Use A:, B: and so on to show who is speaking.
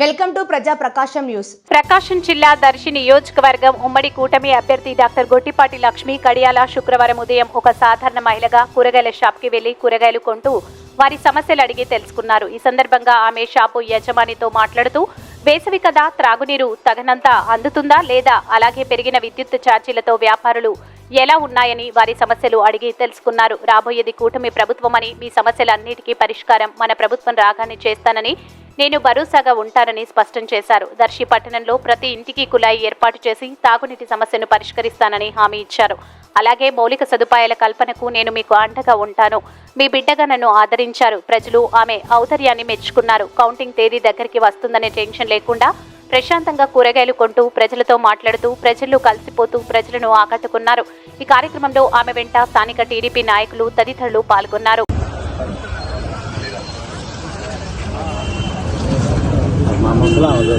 A: Welcome to ప్రజా ప్రకాశం news.
B: ప్రకాశం జిల్లా దర్శి నియోజకవర్గం ఉమ్మడి కూటమి అభ్యర్థి డాక్టర్ గొట్టిపాటి లక్ష్మి కడియాల శుక్రవారం ఉదయం ఒక సాధారణ మహిళగా కూరగాయల షాప్కి వెళ్ళి కూరగాయలు కొంటూ వారి సమస్యలు అడిగి తెలుసుకున్నారు. ఈ సందర్భంగా ఆమె షాపు యజమానితో మాట్లాడుతూ వేసవి కదా త్రాగునీరు తగినంత అందుతుందా లేదా? అలాగే పెరిగిన విద్యుత్ ఛార్జీలతో వ్యాపారులు ఎలా ఉన్నాయని వారి సమస్యలు అడిగి తెలుసుకున్నారు. రాబోయేది కూటమి ప్రభుత్వమని మీ సమస్యలన్నిటికీ పరిష్కారం మన ప్రభుత్వం రాగానే చేస్తానని నేను భరోసాగా ఉంటానని స్పష్టం చేశారు. దర్శి పట్టణంలో ప్రతి ఇంటికి కుళాయి ఏర్పాటు చేసి తాగునీటి సమస్యను పరిష్కరిస్తానని హామీ ఇచ్చారు. అలాగే మౌలిక సదుపాయాల కల్పనకు నేను మీకు అండగా ఉంటాను. మీ బిడ్డగా నన్ను ఆదరించారు. ప్రజలు ఆమె ఔదర్యాన్ని మెచ్చుకున్నారు. కౌంటింగ్ తేదీ దగ్గరికి వస్తుందనే టెన్షన్ లేకుండా ప్రశాంతంగా కూరగాయలు కొంటూ ప్రజలతో మాట్లాడుతూ ప్రజల్లో కలిసిపోతూ ప్రజలను ఆకట్టుకున్నారు. ఈ కార్యక్రమంలో ఆమె వెంట స్థానిక టీడీపీ నాయకులు తదితరులు పాల్గొన్నారు.
C: మా ముసలా